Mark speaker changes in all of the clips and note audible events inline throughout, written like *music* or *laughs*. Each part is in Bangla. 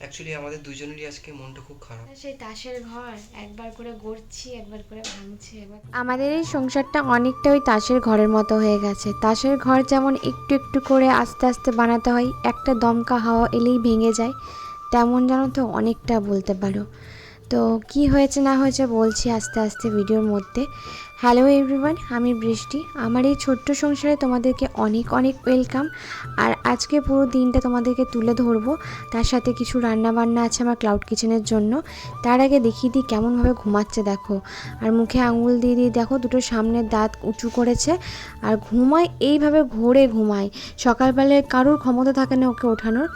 Speaker 1: অ্যাকচুয়ালি আমাদের দুজনেরই আজকে মনটা খুব খারাপ।
Speaker 2: সেই তাসের ঘর একবার করে গড়ছি একবার করে ভাঙছি একবার
Speaker 3: আমাদের এই সংসারটা অনেকটা ওই তাসের ঘরের মতো হয়ে গেছে। তাসের ঘর যেমন একটু একটু করে আস্তে আস্তে বানাতে হয় একটা দমকা হাওয়া এলেই ভেঙে যায় তেমন যেন তো অনেকটা বলতে পারো। তো কি হয়েছে না হয়েছে বলছি আস্তে আস্তে ভিডিওর মধ্যে। হ্যালো এভরিওয়ান আমি বৃষ্টি। আমার এই ছোট্ট সংসারে তোমাদেরকে অনেক অনেক ওয়েলকাম আর আজকে পুরো দিনটা তোমাদেরকে তুলে ধরবো। তার সাথে কিছু রান্না বান্না আছে আমার ক্লাউড কিচেনের জন্য। তার আগে দেখিয়ে দিই কেমনভাবে ঘুমাচ্ছে, দেখো। আর মুখে আঙুল দিয়ে দিয়ে দেখো, দুটো সামনের দাঁত উঁচু করেছে। আর ঘুমায়, এইভাবে ঘোরে ঘুমায়। সকালবেলায় কারোর ক্ষমতা থাকে না ওকে ওঠানোর।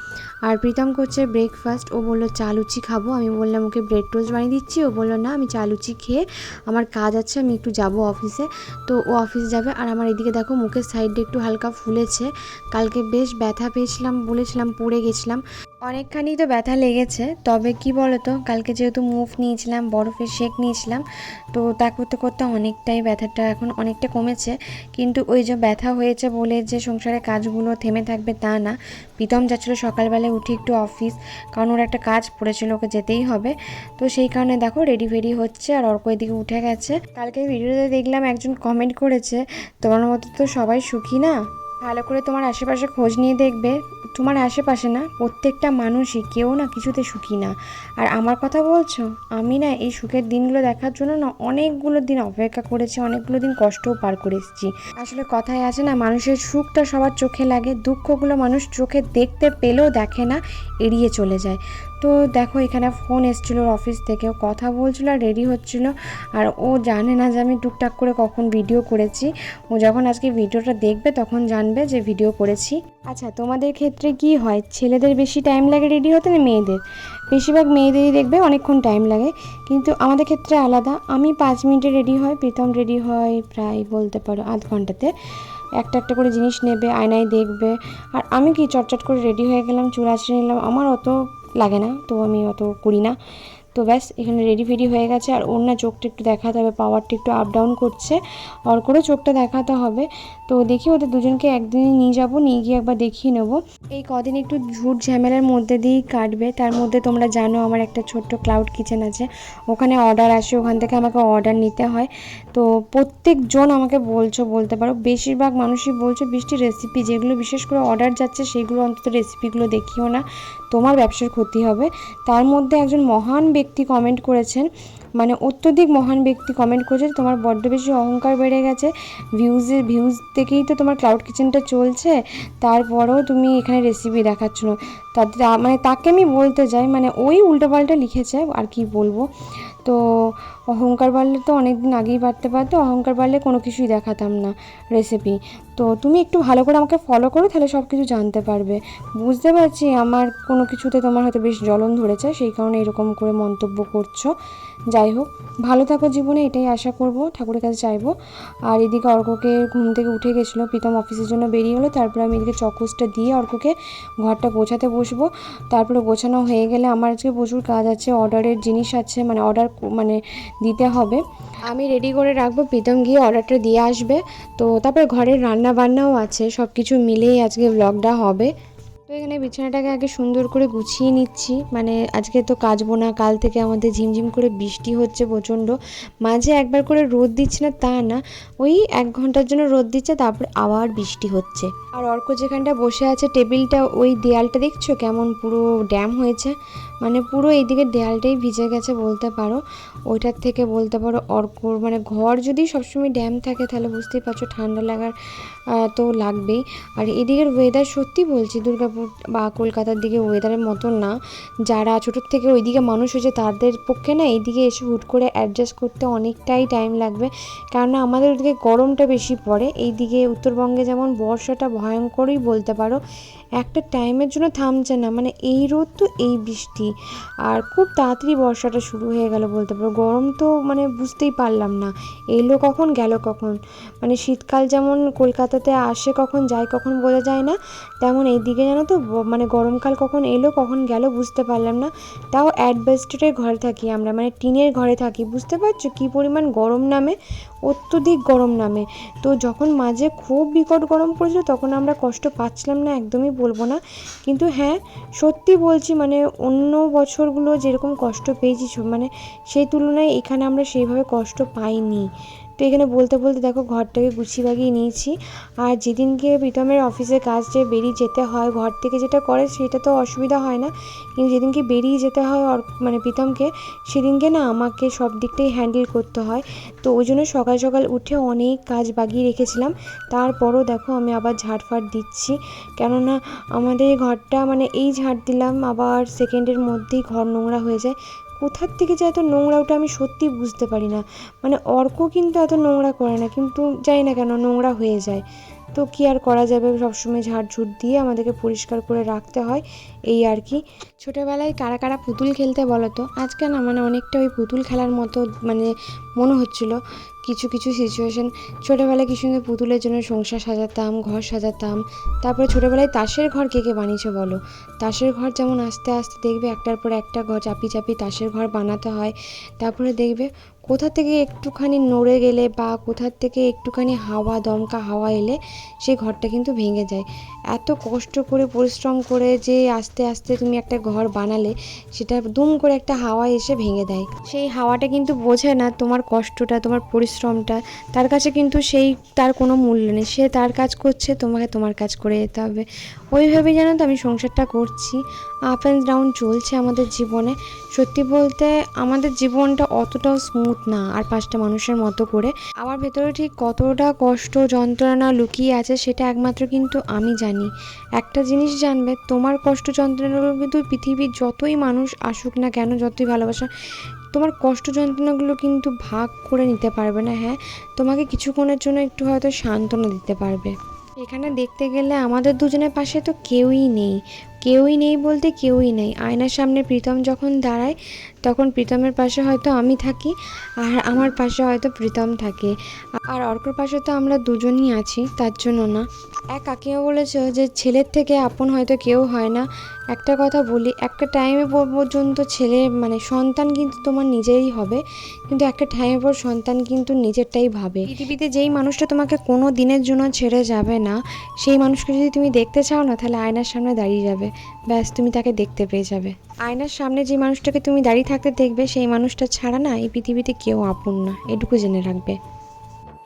Speaker 3: আর প্রীতম করছে ব্রেকফাস্ট ও বলল, চা, লুচি খাব? আমি বললাম, ওকে ব্রেড টোস্ট বানিয়ে দিচ্ছি। ও বলল, না, আমি চা, লুচি খেয়ে আমার কাজ আছে, আমি একটু যাব। অফিসে। তো ও অফিস যাবে। আর আমার এদিকে দেখো, মুখের সাইডে একটু হালকা ফুলেছে। কালকে বেশ ব্যথা পেয়েছিলাম, বলেছিলাম পড়ে গেছিলাম। অনেকখানি তো ব্যথা লেগেছে, তবে কি বলো তো কালকে যেহেতু মুভ নিয়েছিলাম, বরফের শেক নিয়েছিলাম, তো তা করতে করতে অনেকটাই ব্যথাটা এখন অনেকটা কমেছে। কিন্তু ওই যে ব্যথা হয়েছে বলে যে সংসারে কাজগুলো থেমে থাকবে তা না। প্রীতম যাচ্ছিল সকালবেলায় উঠে একটু অফিস, কারণ ওর একটা কাজ পড়েছিল, ওকে যেতেই হবে। তো সেই কারণে দেখো রেডি ফেডি হচ্ছে আর অর্ক এদিকে উঠে গেছে। কালকে ভিডিওতে দেখলাম একজন কমেন্ট করেছে, তোমার মতো তো সবাই সুখী না? ভালো করে তোমার আশেপাশে খোঁজ নিয়ে দেখবে। তোমার আশেপাশে না প্রত্যেকটা মানুষই কেউ না কিছুতে সুখী না। আর আমার কথা বলছো? আমি না এই সুখের দিনগুলো দেখার জন্য না অনেকগুলো দিন অপেক্ষা করেছি, অনেকগুলো দিন কষ্টও পার করে এসেছি। আসলে কথায় আছে না, মানুষের সুখটা সবার চোখে লাগে, দুঃখগুলো মানুষ চোখে দেখতে পেলেও দেখে না, এড়িয়ে চলে যায়। তো দেখো, এখানে ফোন এসেছিল অফিস থেকে। ও কথা বলছিল আর রেডি হচ্ছিল। আর ও জানে না যে আমি টুকটাক করে কখন ভিডিও করেছি। ও যখন আজকে ভিডিওটা দেখবে, তখন জানবে যে ভিডিও করেছি। আচ্ছা তোমাদের ক্ষেত্রে কি হয়? ছেলেদের বেশি টাইম লাগে রেডি হতে না মেয়েদের? বেশিরভাগ মেয়েদেরই দেখবে, অনেকক্ষণ টাইম লাগে। কিন্তু আমাদের ক্ষেত্রে আলাদা। আমি পাঁচ মিনিটে রেডি হয়, প্রীতম রেডি হয় প্রায় বলতে পারো আধ ঘন্টাতে। একটা একটা করে জিনিস নেবে, আয়নায় দেখবে। আর আমি কি চটচট করে রেডি হয়ে গেলাম, চুল আঁচড়ে নিলাম, আমার অত লাগে না, তো আমি অত করি না। তো ব্যাস, এখানে রেডি ফেডি হয়ে গেছে। আর ওর না চোখটা একটু দেখাতে হবে পাওয়ারটা একটু আপ ডাউন করছে। আর করে চোখটা দেখাতে হবে। তো দেখি ওদের দুজনকে একদিনই নিয়ে যাব, নিয়ে গিয়ে একবার দেখিয়ে নেব। এই কদিন একটু ঝুট ঝামেলার মধ্যে দিয়েই কাটবে। তার মধ্যে তোমরা জানো আমার একটা ছোট্ট ক্লাউড কিচেন আছে। ওখানে অর্ডার আসে, ওখান থেকে আমাকে অর্ডার নিতে হয়। তো প্রত্যেকজন আমাকে বলছো, বলতে পারো। বেশিরভাগ মানুষই বলছো বৃষ্টি রেসিপি যেগুলো বিশেষ করে অর্ডার যাচ্ছে, সেগুলো অন্তত রেসিপিগুলো দেখিও না। তোমার ব্যবসার ক্ষতি হবে। তার মধ্যে একজন মহান ব্যক্তি কমেন্ট করেছেন মানে অত্যধিক মহান ব্যক্তি কমেন্ট করেছে তোমার বড্ড বেশি অহংকার বেড়ে গেছে। ভিউজের ভিউজ থেকেই তো তোমার ক্লাউড কিচেনটা চলছে। তারপরেও তুমি এখানে রেসিপি দেখাচ্ছ। না তাদের মানে তাকে আমি বলতে যাই মানে ওই উল্টোপাল্টা লিখেছে, আর কি বলব? তো অহংকার বাড়লে তো অনেক দিন আগেই বাড়তে পারতো, অহংকার বাড়লে কোনো কিছুই দেখাতাম না রেসিপি তো তুমি একটু ভালো করে আমাকে ফলো করো, তাহলে সব কিছু জানতে পারবে। বুঝতে পারছি আমার কোনো কিছুতে তোমার হয়তো বেশ জ্বলন ধরেছে, সেই কারণে এরকম করে মন্তব্য করছ। যাই হোক, ভালো থাকো জীবনে, এটাই আশা করব, ঠাকুরের কাছে চাইব। আর এদিকে অর্ককে ঘুম থেকে উঠে গেছিল, প্রীতম অফিসের জন্য বেরিয়ে গেলো তারপরে আমি এদিকে চকোসটা দিয়ে অর্ককে ঘরটা গোছাতে বসবো। তারপরে গোছানো হয়ে গেলে আমার আজকে প্রচুর কাজ আছে অর্ডারের জিনিস আছে মানে অর্ডার মানে দিতে হবে। আমি রেডি করে রাখব, প্রীতম গিয়ে অর্ডারটা দিয়ে আসবে। তো তারপরে ঘরের রান্না বান্নাও আছে সব কিছু মিলেই আজকে ব্লগটা হবে। তো এখানে বিছানাটাকে আগে সুন্দর করে গুছিয়ে নিচ্ছি। মানে আজকে তো কাচবো না, কাল থেকে আমাদের ঝিমঝিম করে বৃষ্টি হচ্ছে প্রচণ্ড। মাঝে একবার করে রোদ দিচ্ছে না, তা না। ওই এক ঘণ্টার জন্য রোদ দিচ্ছে, তারপর আবার বৃষ্টি হচ্ছে। আর অর্ক যেখানটা বসে আছে, টেবিলটা, ওই দেয়ালটা দেখছ? কেমন পুরো ড্যাম হয়েছে। মানে পুরো এইদিকে দেয়ালটাই ভিজে গেছে বলতে পারো। ওইটার থেকে বলতে পারো অর্কর মানে ঘর যদি সবসময় ড্যাম থাকে তাহলে বুঝতেই পারছ ঠান্ডা লাগার তো লাগবেই। আর এদিকের ওয়েদার সত্যি বলছি দুর্গাপুর বা কলকাতার দিকে ওয়েদারের মতো না। যারা ছোটোর থেকে ওইদিকে মানুষ হয়েছে তাদের পক্ষে না এইদিকে এসে হুট করে অ্যাডজাস্ট করতে অনেকটাই টাইম লাগবে। কেননা আমাদের ওদিকে গরমটা বেশি পড়ে। এইদিকে উত্তরবঙ্গে যেমন বর্ষাটা ভয়ঙ্করই বলতে পারো। একটা টাইমের জন্য থামছে না। মানে এই রোদ তো এই বৃষ্টি। আর খুব তাড়াতাড়ি বর্ষাটা শুরু হয়ে গেল বলতে পারো। গরম তো মানে বুঝতেই পারলাম না। এলো কখন, গেল কখন? মানে শীতকাল যেমন কলকাতাতে আসে কখন, যায় কখন বোঝা যায় না। তেমন এইদিকে জানো তো মানে গরমকাল কখন এলো, কখন গেল বুঝতে পারলাম না। তাও অ্যাডভেস্টারের ঘরে থাকি আমরা মানে টিনের ঘরে থাকি। বুঝতে পারছ কী পরিমাণ গরম নামে? অত্যধিক গরম নামে। তো যখন মাঝে খুব বিকট গরম পড়েছিল, তখন আমরা কষ্ট পাচ্ছিলাম না, একদমই বলব না। কিন্তু হ্যাঁ সত্যি বলছি মানে অন্য বছরগুলো যেরকম কষ্ট পেয়েছি মানে সেই তুলনায় এখানে আমরা সেইভাবে কষ্ট পাইনি। তো এখানে বলতে বলতে দেখো ঘরটাকে গুছিয়ে বাগিয়ে নিয়েছি। আর যেদিনকে প্রীতমের অফিসে কাজ যে বেরিয়ে যেতে হয়, ঘর থেকে যেটা করে সেটা তো অসুবিধা হয় না। কিন্তু যেদিনকে বেরিয়ে যেতে হয় মানে প্রীতমকে, সেদিনকে না আমাকে সব দিকটাই হ্যান্ডেল করতে হয়। তো ওই জন্য সকাল সকাল উঠে অনেক কাজ বাগিয়ে রেখেছিলাম। তারপরও দেখো আমি আবার ঝাড়ফাড় দিচ্ছি। কেননা আমাদের ঘরটা মানে এই ঝাড় দিলাম, আবার সেকেন্ডের মধ্যেই ঘর নোংরা হয়ে যায়। কোথার থেকে যে এত নোংরা ওটা আমি সত্যি বুঝতে পারি না। মানে অর্ক কিন্তু এত নোংরা করে না, কিন্তু যাই না কেন নোংরা হয়ে যায়। তো কি আর করা যাবে? সবসময় ঝাড়ঝুট দিয়ে আমাদেরকে পরিষ্কার করে রাখতে হয়, এই আর কি। ছোটোবেলায় কারা কারা পুতুল খেলতে বলো তো আজকে না মানে অনেকটা ওই পুতুল খেলার মতো মানে মনে হচ্ছিল। কিছু কিছু সিচুয়েশন ছোটোবেলায় কি সুন্দর পুতুলের জন্য সংসার সাজাতাম, ঘর সাজাতাম, তারপরে ছোটোবেলায় তাসের ঘর কে কে বানিয়েছে বলো? তাসের ঘর যেমন আস্তে আস্তে দেখবে একটার পর একটা ঘর চাপি চাপি তাসের ঘর বানাতে হয়, তারপরে দেখবে কোথা থেকে একটুখানি নড়ে গেলে বা কোথার থেকে একটুখানি হাওয়া, দমকা হাওয়া এলে সেই ঘরটা কিন্তু ভেঙে যায়। এত কষ্ট করে, পরিশ্রম করে যে আস্তে আস্তে তুমি একটা ঘর বানালে, সেটা দুম করে একটা হাওয়া এসে ভেঙে দেয়। সেই হাওয়াটা কিন্তু বোঝে না তোমার কষ্টটা, তোমার পরিশ্রমটা। তার কাছে কিন্তু সেই তার কোনো মূল্য নেই। সে তার কাজ করছে, তোমাকে তোমার কাজ করে যেতে হবে। ওইভাবে জানো তো আমি সংসারটা করছি। আপ অ্যান্ড ডাউন চলছে আমাদের জীবনে। সত্যি বলতে আমাদের জীবনটা অতটাও স্মুথ না, আর পাঁচটা মানুষের মতো করে। আমার ভেতরে ঠিক কতটা কষ্ট, যন্ত্রণা লুকিয়ে আছে, সেটা একমাত্র কিন্তু আমি জানি। একটা জিনিস জানবে, তোমার কষ্ট যন্ত্রণাগুলো কিন্তু পৃথিবীর যতই মানুষ আসুক না কেন, যতই ভালোবাসা, তোমার কষ্ট যন্ত্রণাগুলো কিন্তু ভাগ করে নিতে পারবে না হ্যাঁ? তোমাকে কিছুক্ষণের জন্য একটু হয়তো সান্ত্বনা দিতে পারবে। এখানে দেখতে গেলে আমাদের দুজনের পাশে তো কেউই নেই। কেউই নেই বলতে কেউই নেই। আয়নার সামনে প্রীতম যখন দাঁড়ায়, তখন প্রীতমের পাশে হয়তো আমি থাকি আর আমার পাশে হয়তো প্রীতম থাকে। আর অর্কর পাশে তো আমরা দুজনই আছি, তার জন্য না। এক কাকিমা বলেছে যে, ছেলের থেকে আপন হয়তো কেউ হয় না। একটা কথা বলি, একটা টাইমে পর্যন্ত ছেলে মানে সন্তান কিন্তু তোমার নিজেরই হবে। কিন্তু একটা টাইমের পর সন্তান কিন্তু নিজেরটাই ভাবে। পৃথিবীতে যেই মানুষটা তোমাকে কোনো দিনের জন্য ছেড়ে যাবে না, সেই মানুষকে যদি তুমি দেখতে চাও না, তাহলে আয়নার সামনে দাঁড়িয়ে যাবে। ব্যাস, তুমি তাকে দেখতে পেয়ে যাবে। আয়নার সামনে যে মানুষটাকে তুমি দাঁড়িয়ে থাকতে দেখবে, সেই মানুষটা ছাড়া না এই পৃথিবীতে কেউ আপন না, এটুকু জেনে রাখবে।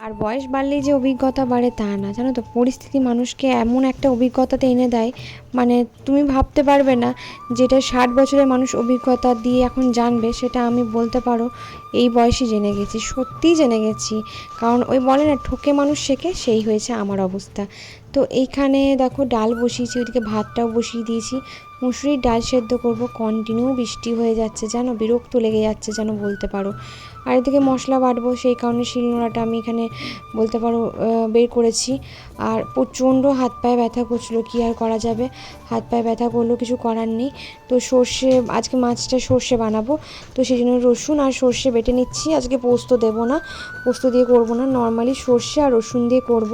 Speaker 3: আর বয়স বাড়লেই যে অভিজ্ঞতা বাড়ে তা না। জানো তো, পরিস্থিতি মানুষকে এমন একটা অভিজ্ঞতাতে এনে দেয় মানে তুমি ভাবতে পারবে না যেটা ষাট বছরের মানুষ অভিজ্ঞতা দিয়ে এখন জানবে, সেটা আমি বলতে পারো, এই বয়সে জেনে গেছি, সত্যিই জেনে গেছি। কারণ ওই বলে না, ঠকে মানুষ শেখে, সেই হয়েছে আমার অবস্থা। তো এইখানে দেখো ডাল বসিয়েছি, ওইদিকে ভাতটাও বসিয়ে দিয়েছি। মুসুরির ডাল সেদ্ধ করব কন্টিনিউ বৃষ্টি হয়ে যাচ্ছে যেন বিরক্ত লেগে যাচ্ছে, যেন বলতে পারো। আর এদিকে মশলা বাটবো, সেই কারণে শিলনোড়াটা আমি এখানে বলতে পারো বের করেছি। আর প্রচণ্ড হাত পায়ে ব্যথা করছিল, কী আর করা যাবে? হাত পায়ে ব্যথা করলেও কিছু করার নেই। তো সর্ষে, আজকে মাছটা সর্ষে বানাবো। তো সেই জন্য রসুন আর সর্ষে বেটে নিচ্ছি। আজকে পোস্ত দেবো না, পোস্ত দিয়ে করব না। নর্মালি সর্ষে আর রসুন দিয়ে করব।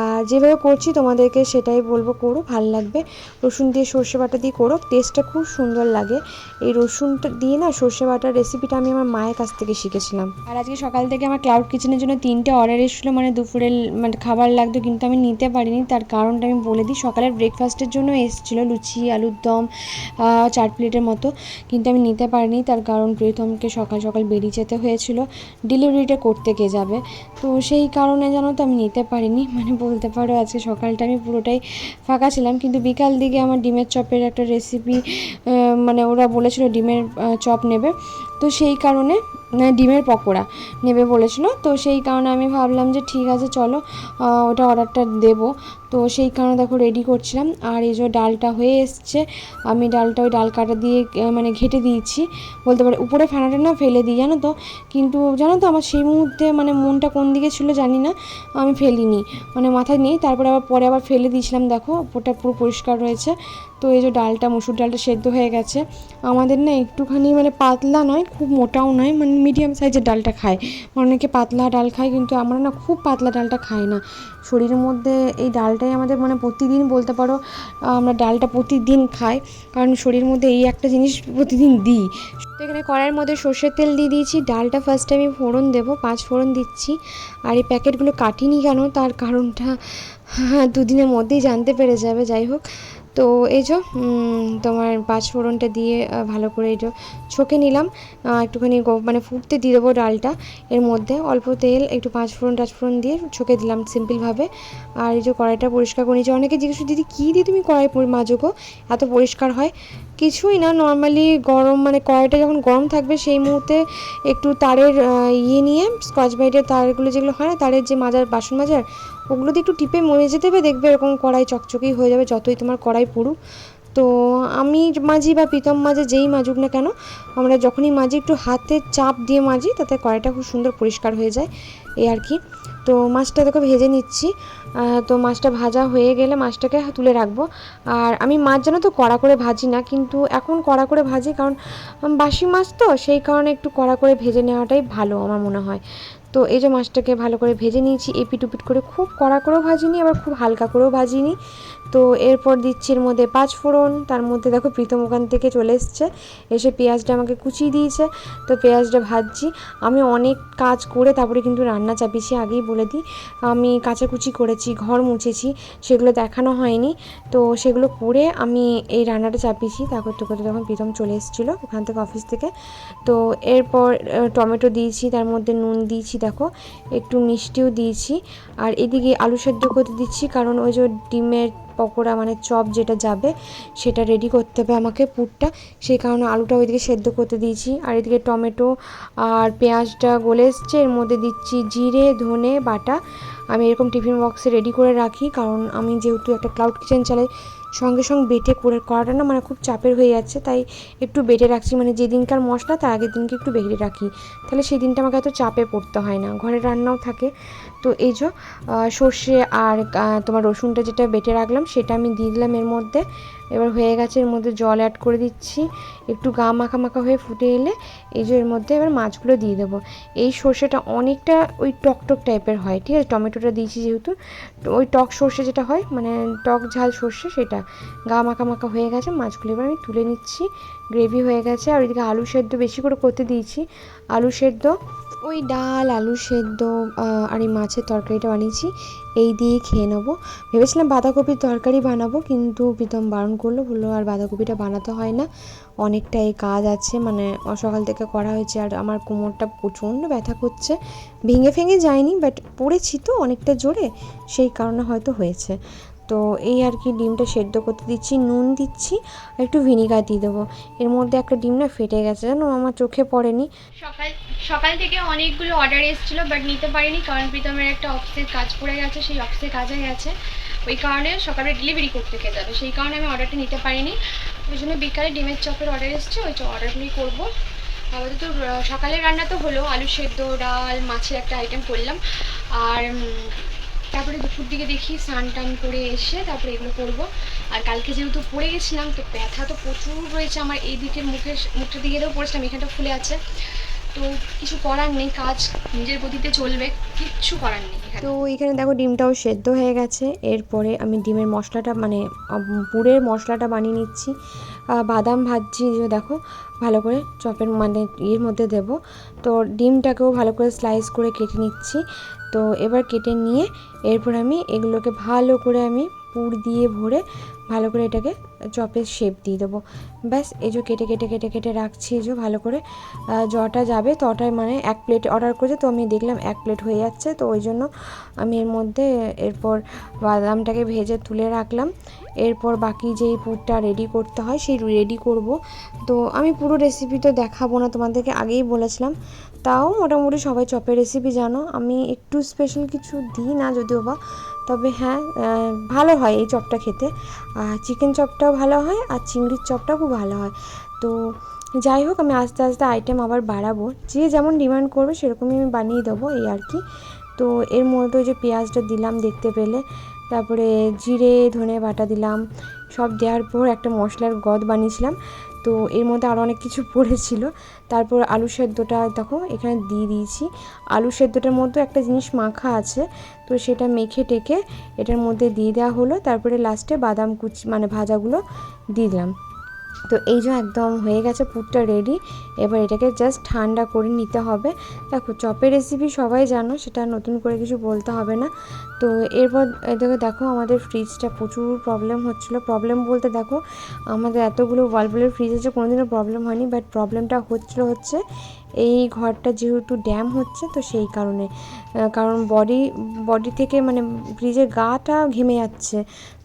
Speaker 3: আর যেভাবে করছি তোমাদেরকে সেটাই বলব, করো, ভালো লাগবে। রসুন দিয়ে সর্ষে বাটা দিয়ে করো টেস্টটা খুব সুন্দর লাগে। এই রসুনটা দিয়ে না, সর্ষে বাটার রেসিপিটা আমি আমার মায়ের কাছ থেকে শিখেছিলাম আর আজকে সকাল থেকে আমার ক্লাউড কিচেনের জন্য তিনটে অর্ডার এসেছিল মানে দুপুরের মানে খাবার লাগতো কিন্তু আমি নিতে পারিনি। তার কারণটা আমি বলে দিই, সকালের ব্রেকফাস্টের জন্য এসেছিল লুচি, আলুর দম চার প্লেটের মতো, কিন্তু আমি নিতে পারিনি। তার কারণ প্রীতমকে সকাল সকাল বেরিয়ে যেতে হয়েছিল ডেলিভারিটা করতে কে যাবে? তো সেই কারণে জানো তো আমি নিতে পারিনি। *laughs* মানে বলতে পারো, আজকে সকালটা আমি পুরোটাই ফাঁকা ছিলাম। কিন্তু বিকাল দিকে আমার ডিমের চপের একটা রেসিপি মানে ওরা বলেছিল ডিমের চপ নেবে। তো সেই কারণে মানে ডিমের পকোড়া নেবে বলেছিল। তো সেই কারণে আমি ভাবলাম যে ঠিক আছে, চলো ওটা অর্ডারটা দেবো। তো সেই কারণে দেখো রেডি করছিলাম। আর এই যে ডালটা হয়ে এসছে, আমি ডালটা ওই ডাল কাটা দিয়ে মানে ঘেটে দিয়েছি। বলতে পারে উপরে ফেনাটা না ফেলে দিই, জানো তো? কিন্তু জানো তো আমার সেই মুহূর্তে মানে মনটা কোন দিকে ছিল জানি না, আমি ফেলিনি। মানে মাথায় নেই। তারপরে আবার, পরে আবার ফেলে দিয়েছিলাম, দেখো। ওটা পুরো পরিষ্কার রয়েছে। তো এই যে ডালটা, মুসুর ডালটা সেদ্ধ হয়ে গেছে। আমাদের না একটুখানি মানে পাতলা নয়, খুব মোটাও নয় মানে মিডিয়াম সাইজের ডালটা খায়। অনেকে পাতলা ডাল খায়, কিন্তু আমরা না খুব পাতলা ডালটা খাই না। শরীরের মধ্যে এই ডালটাই আমাদের মানে প্রতিদিন বলতে পারো, আমরা ডালটা প্রতিদিন খাই। কারণ শরীরের মধ্যে এই একটা জিনিস প্রতিদিন দিই। তো এখানে কড়াইয়ের মধ্যে সর্ষের তেল দিয়ে দিয়েছি। ডালটা ফার্স্টে আমি ফোড়ন দেবো, পাঁচ ফোড়ন দিচ্ছি। আর এই প্যাকেটগুলো কাটিনি কেন? তার কারণটা হ্যাঁ *laughs* দুদিনের মধ্যেই জানতে পেরে যাবে, যাই হোক। তো এই যে তোমার পাঁচ ফোড়নটা দিয়ে ভালো করে এই যে ছকে নিলাম। একটুখানি মানে ফুটতে দিয়ে দেবো ডালটা। এর মধ্যে অল্প তেল, একটু পাঁচ ফোড়ন টাচ ফোড়ন দিয়ে ছকে দিলাম সিম্পলভাবে। আর এই যে কড়াইটা পরিষ্কার করে নিয়েছি। অনেকে জিজ্ঞেস দিদি, কী দিয়ে তুমি কড়াই পরি- মাজো এত পরিষ্কার হয়? কিছুই না, নর্মালি গরম মানে কড়াইটা যখন গরম থাকবে, সেই মুহূর্তে একটু তারের ইয়ে নিয়ে, স্কচ ব্রাইটের তারগুলো যেগুলো হয় না, তারের যে মাজার, বাসন মাজার ওগুলো দিয়ে একটু টিপে মেজে দেবে দেখবে এরকম কড়াই চকচকেই হয়ে যাবে, যতই তোমার কড়াই পুড়ুক। তো আমি মাজি বা প্রীতম মাঝে যেই মাজুক না কেন, আমরা যখনই মাজি একটু হাতে চাপ দিয়ে মাজি, তাতে কড়াইটা খুব সুন্দর পরিষ্কার হয়ে যায় এই আর কি। তো মাছটা দেখো ভেজে নিচ্ছি তো মাছটা ভাজা হয়ে গেলে মাছটাকে তুলে রাখব। আর আমি মাছ যেন তো কড়া করে ভাজি না, কিন্তু এখন কড়া করে ভাজি, কারণ বাসি মাছ তো, সেই কারণে একটু কড়া করে ভেজে নেওয়াটাই ভালো, আমার মনে হয়। তো এই যে মাছটাকে ভালো করে ভেজে নিয়েছি, এপিট উপিট করে খুব কড়া করেও ভাজিনি, আবার খুব হালকা করেও ভাজিনি। তো এরপর দিচ্ছি এর মধ্যে পাঁচ ফোড়ন, তার মধ্যে দেখো প্রীতম ওখান থেকে চলে এসছে, এসে পেঁয়াজটা আমাকে কুচিয়ে দিয়েছে। তো পেঁয়াজটা ভাজছি, আমি অনেক কাজ করে তারপরে কিন্তু রান্না চাপিয়েছি, আগেই বলে দিই। আমি কাচাকুচি করেছি, ঘর মুছেছি, সেগুলো দেখানো হয়নি। তো সেগুলো করে আমি এই রান্নাটা চাপিয়েছি তা করতে করতে যখন প্রীতম চলে এসেছিল ওখান থেকে অফিস থেকে। তো এরপর টমেটো দিয়েছি, তার মধ্যে নুন দিয়েছি দেখো, একটু মিষ্টিও দিয়েছি। আর এদিকে আলু সেদ্ধ করতে দিচ্ছি, কারণ ওই যে ডিমের পকোড়া মানে চপ যেটা যাবে, সেটা রেডি করতে হবে আমাকে পুরটা। সেই কারণে আলুটা ওইদিকে সেদ্ধ করতে দিয়েছি। আর এদিকে টমেটো আর পেঁয়াজটা গলে এসছে, এর মধ্যে দিচ্ছি জিরে, ধনে বাটা। আমি এরকম টিফিন বক্সে রেডি করে রাখি, কারণ আমি যেহেতু একটা ক্লাউড কিচেন চালাই সঙ্গে সঙ্গে বেটে করে করাটা না মানে খুব চাপের হয়ে যাচ্ছে, তাই একটু বেটে রাখছি। মানে যেদিনকার মশলা, তার আগের দিনকে একটু বেটে রাখি। তাহলে সেই দিনটা আমাকে এত চাপে পড়তে হয় না। ঘরে রান্নাও থাকে। তো এই যে সর্ষে আর তোমার রসুনটা যেটা বেটে রাখলাম, সেটা আমি দিয়ে দিলাম এর মধ্যে। এবার হয়ে গেছে, এর মধ্যে জল অ্যাড করে দিচ্ছি। একটু গা মাখা মাখা হয়ে ফুটে এলে এই যে এর মধ্যে এবার মাছগুলো দিয়ে দেবো। এই সর্ষেটা অনেকটা ওই টক টক টাইপের হয়, ঠিক আছে? টমেটোটা দিয়েছি যেহেতু। ওই টক সর্ষে যেটা হয় মানে টক ঝাল সর্ষে সেটা। গা মাখা মাখা হয়ে গেছে, মাছগুলো এবার আমি তুলে নিচ্ছি। গ্রেভি হয়ে গেছে, আর ওইদিকে আলু সেদ্ধ বেশি করে করতে দিয়েছি। আলু সেদ্ধ ওই ডাল, আলু সেদ্ধ আর এই মাছের তরকারিটা বানিয়েছি। এই দিয়ে খেয়ে নেব। ভেবেছিলাম বাঁধাকপির তরকারি বানাবো, কিন্তু প্রীতম বারণ করল, বলল, আর বাঁধাকপিটা বানাতে হয় না। অনেকটাই কাজ আছে মানে সকাল থেকে করা হয়েছে, আর আমার কোমরটা প্রচণ্ড ব্যথা করছে। ভেঙে ফেঙে যায়নি বাট পড়েছি তো অনেকটা জোরে, সেই কারণে হয়তো হয়েছে। তো এই আর কি ডিমটা সেদ্ধ করতে দিচ্ছি, নুন দিচ্ছি, আর একটু ভিনিগার দিয়ে দেবো। এর মধ্যে একটা ডিম না ফেটে গেছে, জানো? আমার চোখে পড়েনি।
Speaker 2: সকাল সকাল থেকে অনেকগুলো অর্ডার এসেছিল বাট নিতে পারিনি কারণ প্রীতমের একটা অফিসের কাজ পড়ে গেছে, সেই অফিসের কাজে গেছে। ওই কারণে সকালে ডেলিভারি করতে খেতে যাবে সেই কারণে আমি অর্ডারটা নিতে পারিনি। ওই জন্য বিকালে ডিমের চপের অর্ডার এসেছে, ওই অর্ডারগুলোই করব। আপাতত তো সকালের রান্না তো হলো, আলু সেদ্ধ, ডাল, মাছের একটা আইটেম করলাম। আর তারপরে দুপুর দিকে দেখি স্নান টান করে এসে তারপরে এগুলো করব। আর কালকে যেহেতু পড়ে গেছিলাম, তো ব্যথা তো প্রচুর রয়েছে আমার এই দিকের মুখের, মুখটা দিকেও পড়েছিলাম, এখানটা ফুলে আছে। তো কিছু করার নেই, কাজ নিজের গতিতে চলবে, কিচ্ছু করার নেই
Speaker 3: তো এখানে দেখো ডিমটাও সেদ্ধ হয়ে গেছে, এরপরে আমি ডিমের মশলাটা মানে পুরের মশলাটা বানিয়ে নিচ্ছি। বাদাম ভাজছি দেখো, ভালো করে চপের মানে ইয়ের মধ্যে দেব। তো ডিমটাকেও ভালো করে স্লাইস করে কেটে নিচ্ছি। তো এবার কেটে নিয়ে, এরপর আমি এগুলোকে ভালো করে আমি পুর দিয়ে ভরে ভালো করে এটাকে চপের শেপ দিয়ে দেবো। ব্যাস যে কেটে কেটে কেটে কেটে রাখছি যে ভালো করে যটা যাবে। তটাই মানে এক প্লেট অর্ডার করেছে, তো আমি দেখলাম এক প্লেট হয়ে যাচ্ছে, তো ওই জন্য আমি এর মধ্যে এরপর বাদামটাকে ভেজে তুলে রাখলাম। এরপর বাকি যেই পুরটা রেডি করতে হয়, সেই রেডি করব। তো আমি পুরো রেসিপি তো দেখাবো না, তোমাদেরকে আগেই বলেছিলাম। তাও মোটামুটি সবাই চপের রেসিপি জানো। আমি একটু স্পেশাল কিছু দিই না যদিও বা, তবে হ্যাঁ ভালো হয় এই চপটা খেতে। চিকেন চপটাও ভালো হয় আর চিংড়ির চপটাও খুব ভালো হয়। তো যাই হোক, আমি আস্তে আস্তে আইটেম আবার বাড়াবো। যে যেমন ডিমান্ড করবে, সেরকমই আমি বানিয়ে দেবো এই আর কি। তো এর মধ্যে ওই যে পেঁয়াজটা দিলাম দেখতে পেলে, তারপরে জিরে, ধনে বাটা দিলাম, সব দেওয়ার পর একটা মশলার গদ বানিয়েছিলাম। তো এর মধ্যে আরও অনেক কিছু পড়েছিল। তারপর আলু সেদ্ধটা দেখো, এখানে দিয়ে দিয়েছি। আলু সেদ্ধটার মতো একটা জিনিস মাখা আছে, তো সেটা মেখে টেকে এটার মধ্যে দিয়ে দেওয়া হলো। তারপরে লাস্টে বাদাম কুচি মানে ভাজাগুলো দিয়ে দিলাম। তো এই যে একদম হয়ে গেছে পুরটা রেডি এবার এটাকে জাস্ট ঠান্ডা করে নিতে হবে। দেখো, চপের রেসিপি সবাই জানো, সেটা নতুন করে কিছু বলতে হবে না। তো এরপর এদিকে দেখো আমাদের ফ্রিজটা প্রচুর প্রবলেম হচ্ছিল। প্রবলেম বলতে দেখো, আমাদের এতগুলো ওয়ালপুলের ফ্রিজ আছে, কোনোদিনও প্রবলেম হয়নি বাট প্রবলেমটা হচ্ছিল হচ্ছে, এই ঘরটা যেহেতু ড্যাম হচ্ছে, তো সেই কারণে। কারণ বডি বডি থেকে মানে ফ্রিজের গাটা ঘেমে যাচ্ছে।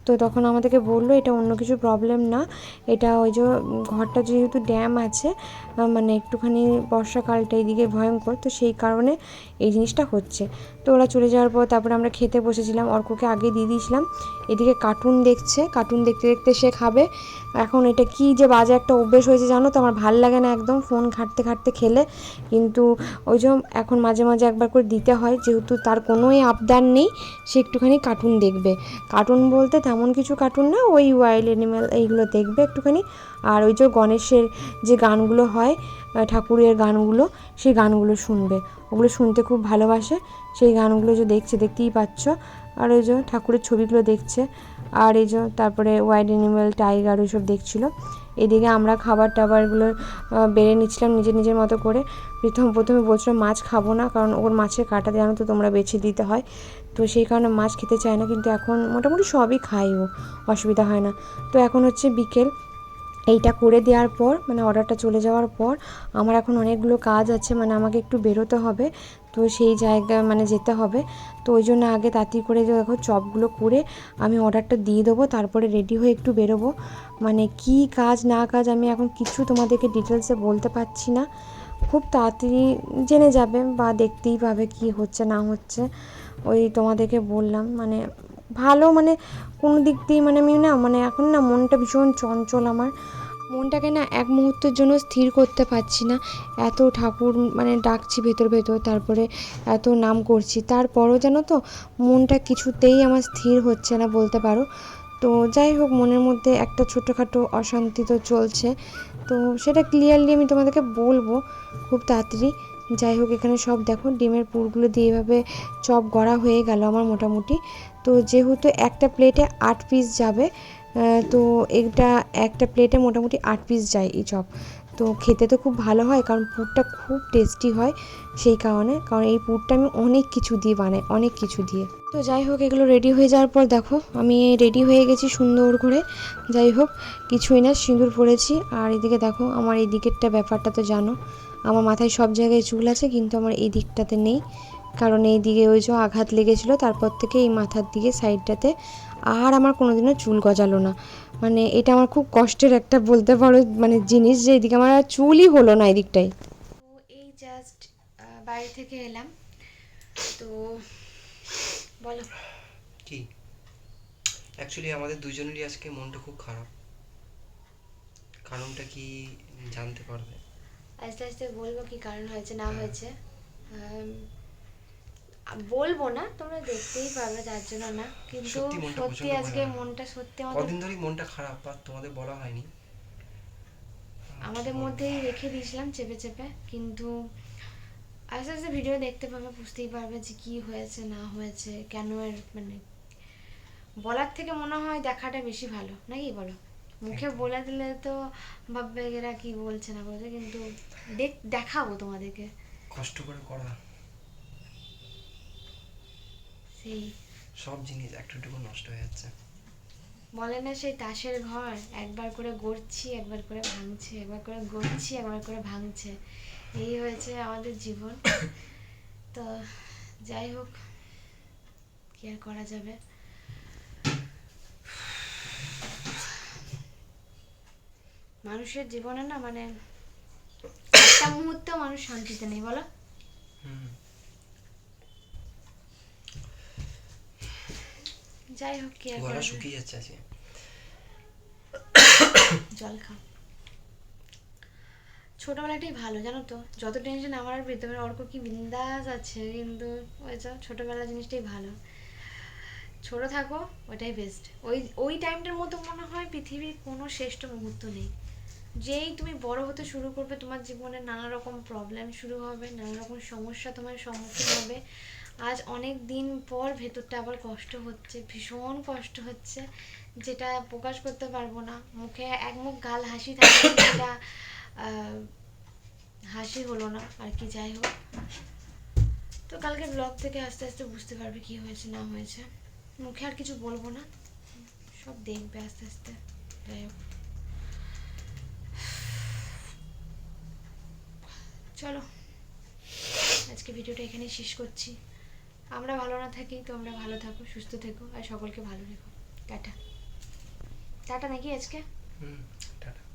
Speaker 3: তো তখন আমাদেরকে বলল, এটা অন্য কিছু প্রবলেম না। এটা ওই যে ঘরটা যেহেতু ড্যাম আছে মানে একটুখানি বর্ষাকালটা এইদিকে ভয়ঙ্কর, তো সেই কারণে এই জিনিসটা হচ্ছে। তো ওরা চলে যাওয়ার পর তারপরে আমরা খেতে বসেছিলাম, অর্ককে আগে দিয়ে দিয়েছিলাম। এদিকে কার্টুন দেখছে কার্টুন দেখতে দেখতে সে খাবে। এখন এটা কি যে বাজে একটা অভ্যেস হয়েছে জানো তো? আমার ভালো লাগে না একদম ফোন ঘাঁটতে ঘাঁটতে খেলে। কিন্তু ওই যে এখন মাঝে মাঝে একবার করে দিতে হয়, যেহেতু তার কোনোই আবদার নেই, সে একটুখানি কার্টুন দেখবে। কার্টুন বলতে তেমন কিছু কার্টুন না, ওই ওয়াইল্ড অ্যানিম্যাল এইগুলো দেখবে একটুখানি। আর ওই যে গণেশের যে গানগুলো হয় ঠাকুরের গানগুলো, সেই গানগুলো শুনবে। ওগুলো শুনতে খুব ভালোবাসে। সেই গানগুলো যে দেখছে, দেখতেই পাচ্ছ। আর ওই যে ঠাকুরের ছবিগুলো দেখছে। আর এই যে তারপরে ওয়াইল্ড অ্যানিম্যাল টাইগার ওইসব দেখছিল। এদিকে আমরা খাবার টাবারগুলো বেড়ে নিচ্ছিলাম নিজের নিজের মতো করে। প্রথম, প্রথমে বলছিল মাছ খাব না, কারণ ওর মাছের কাঁটা জানো তো তোমরা বেছে দিতে হয়। তো সেই কারণে মাছ খেতে চায় না, কিন্তু এখন মোটামুটি সবই খাই ও, অসুবিধা হয় না। তো এখন হচ্ছে বিকেল। এইটা করে দেওয়ার পর মানে অর্ডারটা চলে যাওয়ার পর, আমার এখন অনেকগুলো কাজ আছে মানে আমাকে একটু বেরোতে হবে। তো সেই জায়গায় মানে যেতে হবে। তো ওই জন্য আগে তাড়াতাড়ি করে দেখো চপগুলো করে আমি অর্ডারটা দিয়ে দেবো, তারপরে রেডি হয়ে একটু বেরোবো। মানে কি কাজ না কাজ আমি এখন কিছু তোমাদেরকে ডিটেলসে বলতে পারছি না। খুব তাড়াতাড়ি জেনে যাবে বা দেখতেই পাবে কি হচ্ছে না হচ্ছে। ওই তোমাদেরকে বললাম মানে ভালো মানে কোনো দিক দিয়ে মানে আমি না মানে এখন না মনটা ভীষণ চঞ্চল আমার। মনটাকে না এক মুহূর্তের জন্য স্থির করতে পারছি না। এত ঠাকুর মানে ডাকছি ভেতর ভেতর, তারপরে এত নাম করছি। তারপরও জানো তো, মনটা কিছুতেই আমার স্থির হচ্ছে না বলতে পারো। তো যাই হোক, মনের মধ্যে একটা ছোটোখাটো অশান্তি তো চলছে। তো সেটা ক্লিয়ারলি আমি তোমাদেরকে বলব খুব তাড়াতাড়ি। যাই হোক, এখানে সব দেখো, ডিমের পুরগুলো দিয়ে এভাবে চপ গড়া হয়ে গেল আমার মোটামুটি। তো যেহেতু একটা প্লেটে আট পিস যাবে তো এটা একটা প্লেটে মোটামুটি আট পিস যায় এই চপ। তো খেতে তো খুব ভালো হয়, কারণ পুরটা খুব টেস্টি হয় সেই কারণে। কারণ এই পুরটা আমি অনেক কিছু দিয়ে বানাই, অনেক কিছু দিয়ে। তো যাই হোক, এগুলো রেডি হয়ে যাওয়ার পর দেখো, আমি রেডি হয়ে গেছি সুন্দর করে। যাই হোক, কিছুই না, সিঁদুর পরেছি। আর এদিকে দেখো, আমার এই দিকেরটা ব্যাপারটা তো জানো। আমার মাথায় সব জায়গায় চুল আছে, কিন্তু আমার এই দিকটাতে নেই। কারণ এই দিকে ওই যে আঘাত লেগেছিলো, তারপর থেকে এই মাথার দিকে সাইডটাতে আর আমার কোনোদিনও চুল গজালো না। মানে এটা আমার খুব কষ্টের একটা বলতে পারো মানে জিনিস যে এদিকে আমার আর চুলই হলো না এদিকটাই
Speaker 2: তো এই জাস্ট বাড়ি থেকে এলাম। তো বলো।
Speaker 1: কি? অ্যাকচুয়ালি আমাদের দুজনেরই আজকে মনটা খুব খারাপ। কারণটা কি জানতে পারবে
Speaker 2: আস্তে আস্তে বলব কি কারণ হয়েছে না হয়েছে। আম, বলব না তোমরা দেখতেই পারবে যার জন্য না কিন্তু
Speaker 1: সত্যি
Speaker 2: আজকে মনটা সত্যি আমাদের
Speaker 1: কদিন ধরেই মনটা খারাপ আর তোমাদের বলা হয়নি।
Speaker 2: আমাদের মধ্যেই রেখে দিয়েছিলাম চেপে চেপে কিন্তু আস্তে আস্তে ভিডিও দেখতে পাবে বুঝতেই পারবে যে কি হয়েছে না হয়েছে কেন এর মানে বলার থেকে মনে হয় দেখাটা বেশি ভালো নাকি বলো? মুখে বলে দিলে তো ভাববে এরা কি বলছে না বলছে কিন্তু দেখ দেখাবো তোমাদেরকে।
Speaker 1: কষ্ট করে করা।
Speaker 2: সেই
Speaker 1: সব জিনিস একটু একটু নষ্ট হয়ে যাচ্ছে।
Speaker 2: বলে না সেই তাসের ঘর একবার করে গড়ছি একবার করে ভাঙছে একবার করে গড়ছি একবার করে ভাঙছে। এই হয়েছে আমাদের জীবন। *coughs* তো যাই হোক কি আর করা যাবে? মানুষের জীবনে না মানে একটা মুহূর্তেও মানুষ শান্তিতে নেই বলো?
Speaker 1: হুম।
Speaker 2: যাই হোক কি
Speaker 1: গলা শুকিয়ে যাচ্ছে আজকে। *coughs*
Speaker 2: জল খাও ছোটবেলাটাই ভালো জানো তো? যত টেনশন আমার আর প্রীতমের অর্ক কি বিন্দাস আছে কিন্তু ওই তো ছোটবেলা জিনিসটাই ভালো। ছোট থাকো ওটাই বেস্ট ওই ওই টাইমটার মতো মনে হয় পৃথিবীর কোনো শ্রেষ্ঠ মুহূর্ত নেই। যেই তুমি বড় হতে শুরু করবে তোমার জীবনে নানা রকম প্রবলেম শুরু হবে নানা রকম সমস্যা তোমার সম্মুখীন হবে।
Speaker 3: আজ অনেক দিন পর ভেতরটা আবার কষ্ট হচ্ছে, ভীষণ কষ্ট হচ্ছে, যেটা প্রকাশ করতে পারব না। মুখে এক মুখ গাল হাসি থাকে যেটা হাসি হলো না, আর কি যাই হোক। তো কালকে ব্লগ থেকে আস্তে আস্তে বুঝতে পারবে কি হয়েছে, না হয়েছে। মুখে আর কিছু বলব না। সব দেখবে আস্তে আস্তে। যাই হোক। চলো। আজকে ভিডিওটা এখানেই শেষ করছি। আমরা ভালো না থাকি তোমরা ভালো থাকো, সুস্থ থেকো, আর সকলকে ভালো রেখো। টাটা। টাটা নাকি আজকে?
Speaker 1: হুম, টাটা।